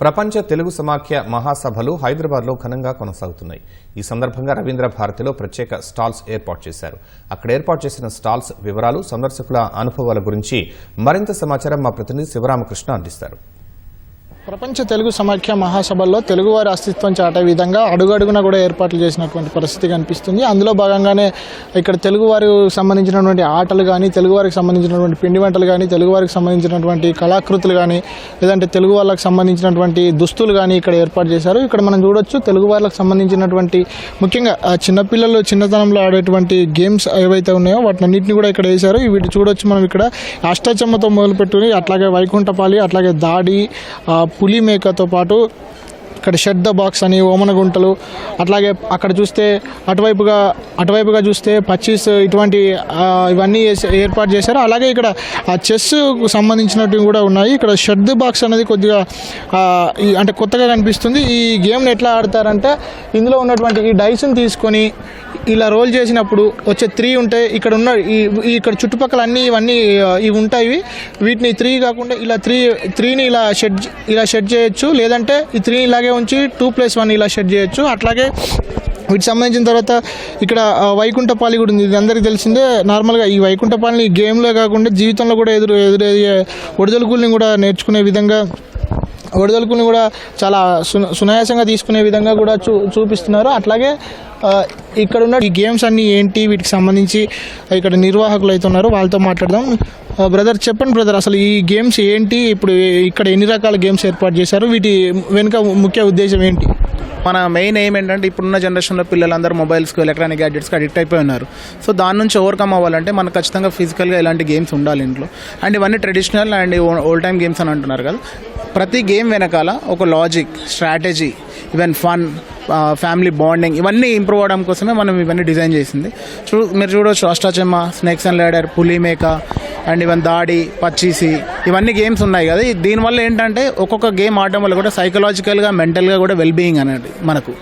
ప్రపంచ తెలుగు సమాఖ్య మహాసభలు హైదరాబాద్లో ఘనంగా కొనసాగుతున్నాయి. ఈ సందర్భంగా రవీంద్ర భారతిలో ప్రత్యేక స్టాల్స్ ఏర్పాటు చేశారు. అక్కడ ఏర్పాటు చేసిన స్టాల్స్ వివరాలు సందర్శకుల అనుభవాల గురించి మరింత సమాచారం మా ప్రతినిధి శివరామకృష్ణ అందిస్తారు. ప్రపంచ తెలుగు సమాఖ్య మహాసభల్లో తెలుగువారి అస్తిత్వం చాటే విధంగా అడుగడుగున కూడా ఏర్పాట్లు చేసినటువంటి పరిస్థితి కనిపిస్తుంది. అందులో భాగంగానే ఇక్కడ తెలుగువారికి సంబంధించినటువంటి ఆటలు కానీ తెలుగువారికి సంబంధించినటువంటి పిండి వంటలు కానీ తెలుగువారికి సంబంధించినటువంటి కళాకృతులు కానీ లేదంటే తెలుగు వాళ్ళకి సంబంధించినటువంటి దుస్తులు కానీ ఇక్కడ ఏర్పాటు చేశారు. ఇక్కడ మనం చూడొచ్చు తెలుగు వాళ్ళకి సంబంధించినటువంటి ముఖ్యంగా చిన్నపిల్లలు చిన్నతనంలో ఆడేటువంటి గేమ్స్ ఏవైతే ఉన్నాయో వాటిని అన్నింటినీ కూడా ఇక్కడ వేశారు. వీటి చూడొచ్చు మనం ఇక్కడ. అష్టాచమ్మతో మొదలుపెట్టుకుని అట్లాగే వైకుంఠపాలి అట్లాగే దాడి పులి మేకతో పాటు ఇక్కడ షెడ్ ద బాక్స్ అని ఓమన గుంటలు అట్లాగే అక్కడ చూస్తే అటువైపుగా అటువైపుగా చూస్తే పచ్చీస్ ఇటువంటి ఇవన్నీ ఏర్పాటు చేశారు. అలాగే ఇక్కడ ఆ చెస్ సంబంధించినవి కూడా ఉన్నాయి. ఇక్కడ షెడ్ బాక్స్ అనేది కొద్దిగా ఈ అంటే కొత్తగా కనిపిస్తుంది. ఈ గేమ్ని ఎట్లా ఆడతారంటే ఇందులో ఉన్నటువంటి ఈ డైస్ని తీసుకొని ఇలా రోల్ చేసినప్పుడు వచ్చే త్రీ ఉంటాయి ఇక్కడ ఉన్న ఈ ఇక్కడ చుట్టుపక్కల అన్ని ఇవన్నీ ఇవి ఉంటాయి. వీటిని త్రీ కాకుండా ఇలా త్రీ త్రీని ఇలా షెడ్ ఇలా షెడ్ చేయొచ్చు. లేదంటే ఈ త్రీని ఇలాగే ఉంచి టూ ప్లస్ వన్ ఇలా షెడ్ చేయొచ్చు. అట్లాగే వీటికి సంబంధించిన తర్వాత ఇక్కడ వైకుంఠపాలి కూడా ఉంది. ఇది అందరికీ తెలిసిందే నార్మల్గా ఈ వైకుంఠపాలిని గేమ్లో కాకుండా జీవితంలో కూడా ఎదురు ఎదురయ్యే ఒడిదొలుకుల్ని కూడా నేర్చుకునే విధంగా ఒడిదొలుకుని కూడా చాలా సున సునాయాసంగా తీసుకునే విధంగా కూడా చూ చూపిస్తున్నారు. అట్లాగే ఇక్కడ ఉన్న ఈ గేమ్స్ అన్నీ ఏంటి వీటికి సంబంధించి ఇక్కడ నిర్వాహకులు అయితే ఉన్నారు. వాళ్ళతో మాట్లాడదాం. బ్రదర్ చెప్పండి బ్రదర్ అసలు ఈ గేమ్స్ ఏంటి? ఇప్పుడు ఇక్కడ ఎన్ని రకాల గేమ్స్ ఏర్పాటు చేశారు? వీటి వెనుక ముఖ్య ఉద్దేశం ఏంటి? మన మెయిన్ ఎయిమ్ ఏంటంటే ఇప్పుడున్న జనరేషన్లో పిల్లలందరూ మొబైల్స్కి ఎలక్ట్రానిక్ గ్యాడ్జెట్స్కి అడిక్ట్ అయిపోయి ఉన్నారు సో దాని నుంచి ఓవర్కమ్ అవ్వాలంటే మనకు ఖచ్చితంగా ఫిజికల్గా ఇలాంటి గేమ్స్ ఉండాలి ఇంట్లో. అండ్ ఇవన్నీ traditional and old time games అని అంటున్నారు కదా. ప్రతి గేమ్ వెనకాల ఒక logic strategy even fun family bonding ఇవన్నీ ఇంప్రూవ్ అవడం కోసమే మనం ఇవన్నీ డిజైన్ చేసింది. చూ మీరు చూడవచ్చు Ashta Chamma snakes and ladder Pulimeka and ఇవన్నీ దాడి పచ్చీసి ఇవన్నీ గేమ్స్ ఉన్నాయి కదా. దీనివల్ల ఏంటంటే ఒక్కొక్క గేమ్ ఆడడం వల్ల కూడా సైకలాజికల్గా మెంటల్గా కూడా వెల్ బీయింగ్ అనేది మనకు.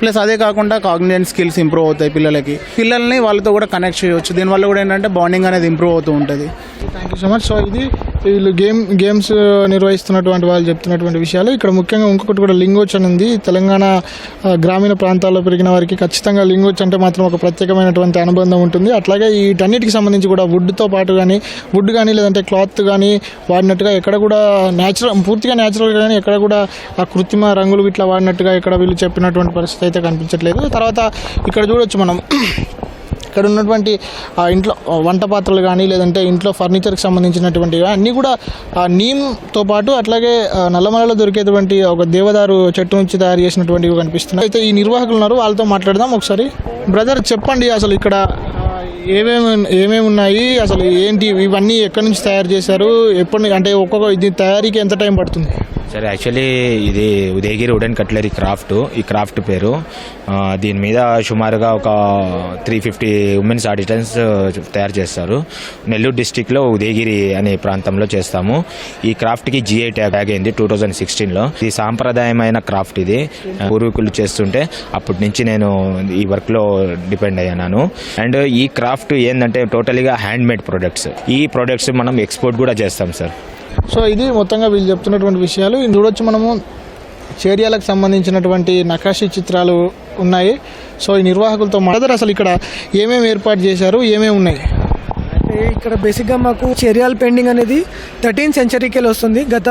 ప్లస్ అదే కాకుండా కాగ్నిజెంట్ స్కిల్స్ ఇంప్రూవ్ అవుతాయి పిల్లలకి. పిల్లల్ని వాళ్ళతో కూడా కనెక్ట్ చేయవచ్చు దీనివల్ల కూడా ఏంటంటే బాండింగ్ అనేది ఇంప్రూవ్ అవుతూ ఉంటుంది. Thank you so much so ఇది వీళ్ళు గేమ్ గేమ్స్ నిర్వహిస్తున్నటువంటి వాళ్ళు చెప్తున్నటువంటి విషయాలు. ఇక్కడ ముఖ్యంగా ఇంకొకటి కూడా లింగోచన్ ఉంది. తెలంగాణ గ్రామీణ ప్రాంతాల్లో పెరిగిన వారికి ఖచ్చితంగా లింగోచ్ అంటే మాత్రం ఒక ప్రత్యేకమైనటువంటి అనుబంధం ఉంటుంది. అట్లాగే వీటన్నిటికి సంబంధించి కూడా వుడ్తో పాటు కానీ వుడ్ కానీ లేదంటే క్లాత్ కానీ వాడినట్టుగా ఎక్కడ కూడా న్యాచురల్ పూర్తిగా న్యాచురల్ కానీ ఎక్కడ కూడా ఆ కృత్రిమ రంగులు ఇట్లా వాడినట్టుగా ఇక్కడ వీళ్ళు చెప్పినటువంటి పరిస్థితి అయితే కనిపించట్లేదు. తర్వాత ఇక్కడ చూడొచ్చు మనం. ఇక్కడ ఉన్నటువంటి ఆ ఇంట్లో వంట పాత్రలు కానీ లేదంటే ఇంట్లో ఫర్నిచర్కి సంబంధించినటువంటివి అన్నీ కూడా ఆ నీమ్తో పాటు అట్లాగే నల్లమలలో దొరికేటువంటి ఒక దేవదారు చెట్టు నుంచి తయారు చేసినటువంటివి కనిపిస్తున్నాయి. అయితే ఈ నిర్వాహకులు ఉన్నారు వాళ్ళతో మాట్లాడదాం ఒకసారి. బ్రదర్ చెప్పండి అసలు ఇక్కడ ఏమేమి ఏమేమి ఉన్నాయి అసలు ఏంటి ఇవన్నీ ఎక్కడి నుంచి తయారు చేశారు ఎప్పటి అంటే ఒక్కొక్క ఇది తయారీకి ఎంత టైం పడుతుంది? సార్ యాక్చువల్లీ ఇది ఉదయగిరి వుడెన్ కట్లరీ క్రాఫ్ట్ ఈ క్రాఫ్ట్ పేరు. దీని మీద సుమారుగా ఒక త్రీ ఫిఫ్టీ ఉమెన్స్ ఆర్టిస్టన్స్ తయారు చేస్తారు. నెల్లూరు డిస్టిక్లో ఉదయగిరి అనే ప్రాంతంలో చేస్తాము. ఈ క్రాఫ్ట్కి జిఐ ట్యాగ్ అయింది టూ థౌజండ్ సిక్స్టీన్లో ఇది సాంప్రదాయమైన క్రాఫ్ట్ ఇది. పూర్వీకులు చేస్తుంటే అప్పటి నుంచి నేను ఈ వర్క్లో డిపెండ్ అయ్యాను. అండ్ ఈ క్రాఫ్ట్ ఏంటంటే టోటలీగా హ్యాండ్ మేడ్ ప్రొడక్ట్స్ ఈ ప్రొడక్ట్స్ మనం ఎక్స్పోర్ట్ కూడా చేస్తాం సార్ సో ఇది మొత్తంగా వీళ్ళు చెప్తున్నటువంటి విషయాలు. ఇది చూడొచ్చు మనము. చేరియాలకు సంబంధించినటువంటి నకాషీ చిత్రాలు ఉన్నాయి. సో ఈ నిర్వాహకులతో మాట్లాడారు అసలు ఇక్కడ ఏమేమి ఏర్పాటు చేశారు? ఏమేమి ఉన్నాయి? ఇక్కడ బేసిక్గా మాకు చెరియాల్ పెయింటింగ్ అనేది థర్టీన్ సెంచరీకి వస్తుంది. గత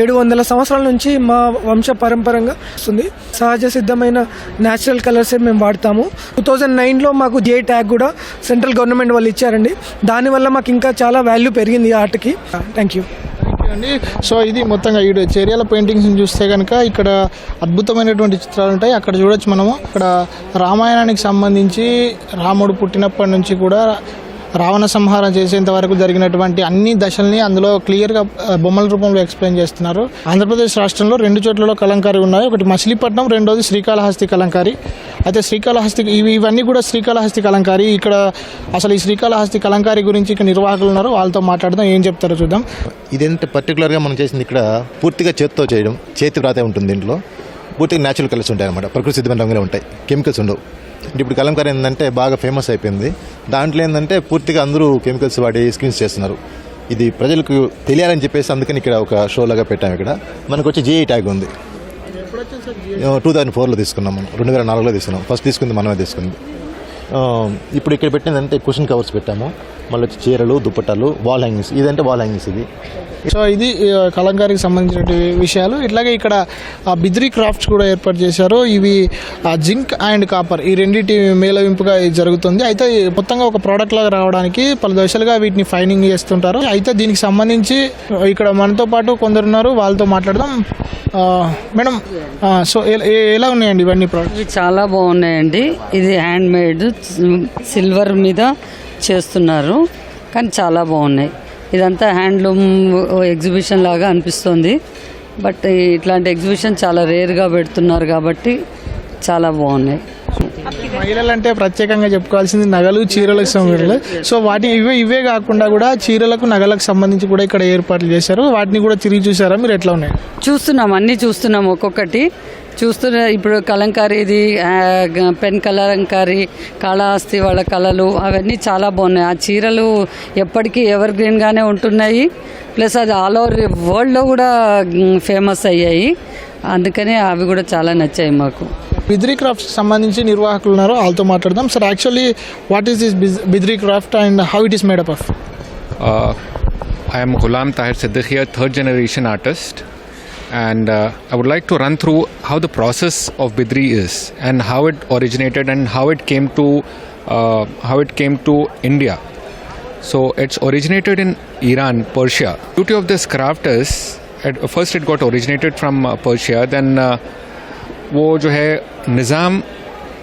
ఏడు వందల సంవత్సరాల నుంచి మా వంశ పరంపరంగా వస్తుంది. సహజ సిద్ధమైన న్యాచురల్ కలర్సే మేము వాడతాము. టూ థౌజండ్ నైన్లో మాకు జే ట్యాగ్ కూడా సెంట్రల్ గవర్నమెంట్ వాళ్ళు ఇచ్చారండి. దానివల్ల మాకు ఇంకా చాలా వాల్యూ పెరిగింది ఈ ఆర్ట్కి థ్యాంక్ యూ అండి సో ఇది మొత్తంగా ఈ చర్యల పెయింటింగ్స్ చూస్తే కనుక ఇక్కడ అద్భుతమైనటువంటి చిత్రాలు ఉంటాయి. అక్కడ చూడొచ్చు మనము. ఇక్కడ రామాయణానికి సంబంధించి రాముడు పుట్టినప్పటి నుంచి కూడా రావణ సంహారం చేసేంత వరకు జరిగినటువంటి అన్ని దశల్ని అందులో క్లియర్గా బొమ్మల రూపంలో ఎక్స్ప్లెయిన్ చేస్తున్నారు. ఆంధ్రప్రదేశ్ రాష్ట్రంలో రెండు చోట్లలో కలంకారీ ఉన్నాయి. ఒకటి మచిలీపట్నం రెండోది శ్రీకాళహస్తి కలంకారీ. అయితే శ్రీకాళహస్తి ఇవి ఇవన్నీ కూడా శ్రీకాళహస్తి కలంకారీ. ఇక్కడ అసలు ఈ శ్రీకాళహస్తి కలంకారీ గురించి ఇక్కడ నిర్వాహకులు ఉన్నారు. వాళ్ళతో మాట్లాడదాం ఏం చెప్తారో చూద్దాం. ఇదేంటే పర్టికులర్గా మనం చేసింది ఇక్కడ పూర్తిగా చేతితో చేయడం చేతి వ్రాతే ఉంటుంది దీంట్లో. పూర్తిగా న్యాచురల్ కలర్స్ ఉంటాయి అనమాట ప్రకృతి సిద్ధమైన రంగులే ఉంటాయి. కెమికల్స్ ఉండవు. ఇప్పుడు కలంకారీ ఏంటంటే బాగా ఫేమస్ అయిపోయింది. దాంట్లో ఏంటంటే పూర్తిగా అందరూ కెమికల్స్ వాడి స్క్రీన్స్ చేస్తున్నారు. ఇది ప్రజలకు తెలియాలని చెప్పేసి అందుకని ఇక్కడ ఒక షో లాగా పెట్టాము ఇక్కడ. మనకు వచ్చి జేఈ ట్యాగ్ ఉంది. టూ థౌజండ్ ఫోర్లో తీసుకున్నాం మనం. రెండు వేల నాలుగులో తీసుకున్నాం. ఫస్ట్ తీసుకుంది మనమే తీసుకుంది. Um, ఇప్పుడు ఇక్కడ పెట్టిందంటే క్వశ్చన్ కవర్స్ పెట్టాము. మళ్ళీ వచ్చి చీరలు దుప్పటాలు వాల్ హ్యాంగింగ్స్ ఇదంటే వాల్ హ్యాంగింగ్స్ ఇది. సో ఇది కలంకారీకి సంబంధించిన విషయాలు. ఇట్లాగే ఇక్కడ బిద్రీ క్రాఫ్ట్స్ కూడా ఏర్పాటు చేశారు. ఇవి ఆ, జింక్ అండ్ కాపర్. ఈ రెండింటి మేళవింపుగా ఇది జరుగుతుంది. అయితే మొత్తంగా ఒక ప్రోడక్ట్ లాగా రావడానికి పలు దశలుగా వీటిని ఫైనింగ్ చేస్తుంటారు. అయితే దీనికి సంబంధించి ఇక్కడ మనతో పాటు కొందరు ఉన్నారు. వాళ్ళతో మాట్లాడదాం. ఆ, మేడం సో ఎలా ఉన్నాయండి ఇవన్నీ ప్రోడక్ట్స్ ఇవి చాలా బాగున్నాయండి. ఇది హ్యాండ్ మేడ్ సిల్వర్ మీద చేస్తున్నారు. కానీ చాలా బాగున్నాయి. ఇదంతా హ్యాండ్లూమ్ ఎగ్జిబిషన్ లాగా అనిపిస్తుంది. బట్ ఇట్లాంటి ఎగ్జిబిషన్ చాలా రేర్గా పెడుతున్నారు కాబట్టి చాలా బాగున్నాయి. మహిళలు అంటే ప్రత్యేకంగా చెప్పుకోవాల్సింది నగలు చీరలకు సంబంధించి సో వాటి ఇవే ఇవే కాకుండా కూడా చీరలకు నగలకు సంబంధించి కూడా ఇక్కడ ఏర్పాట్లు చేశారు. వాటిని కూడా తిరిగి చూసారా? మీరు ఎట్లా ఉన్నాయి? చూస్తున్నాం అన్నీ చూస్తున్నాం ఒక్కొక్కటి. చూస్తున్న ఇప్పుడు కలంకారీది పెన్ కలంకారీ కాళహస్తి వాళ్ళ కళలు అవన్నీ చాలా బాగున్నాయి. ఆ చీరలు ఎప్పటికీ ఎవర్ గ్రీన్గానే ఉంటున్నాయి. ప్లస్ అది ఆల్ ఓవర్ వరల్డ్లో కూడా ఫేమస్ అయ్యాయి. అందుకనే అవి కూడా చాలా నచ్చాయి మాకు. బిద్రీ క్రాఫ్ట్ సంబంధించి నిర్వాహకులు ఉన్నారు వాళ్ళతో మాట్లాడదాం. Sir actually what is this Bidri craft and how it is made up of Uh, I am Ghulam Tahir Siddiqui, a third generation artist, and uh, I would like to run through how the process of Bidri is and how it originated and how it came to uh, how it came to India. So it's originated in Iran, Persia. Beauty of this craft is at first it got originated from uh, Persia, then uh, वो जो है Nizam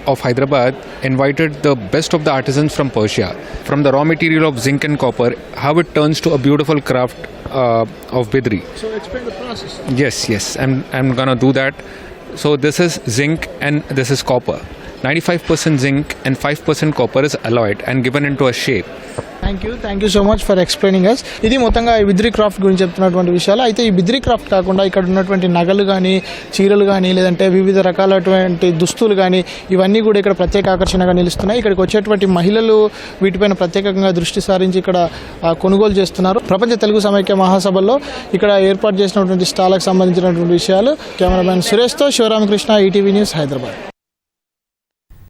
of Hyderabad invited the best of the artisans from Persia, from the raw material of zinc and copper, how it turns to a beautiful craft uh, of bidri. So explain the process. Yes, yes, I'm, I'm gonna do that. So this is zinc and this is copper. 95% zinc and 5% copper is alloyed and given into a shape. Thank you thank you so much for explaining us ఇది మొత్తంగా ఈ Bidri craft గురించి చెప్తున్నటువంటి విషయాలు. అయితే ఈ Bidri craft కాకుండా ఇక్కడ ఉన్నటువంటి నగలు కానీ చీరలు కానీ లేదంటే వివిధ రకాలటువంటి దుస్తులు కానీ ఇవన్నీ కూడా ఇక్కడ ప్రత్యేక ఆకర్షణగా నిలుస్తున్నాయి. ఇక్కడికి వచ్చేటువంటి మహిళలు వీటిపైన ప్రత్యేకంగా దృష్టి సారించి ఇక్కడ కొనుగోలు చేస్తున్నారు. ప్రపంచ తెలుగు సమైక్య మహాసభల్లో ఇక్కడ ఏర్పాటు చేసినటువంటి స్టాలకు సంబంధించినటువంటి విషయాలు. కెమెరామ్యాన్ సురేష్తో శివరామకృష్ణ ఈటీవీ న్యూస్ హైదరాబాద్.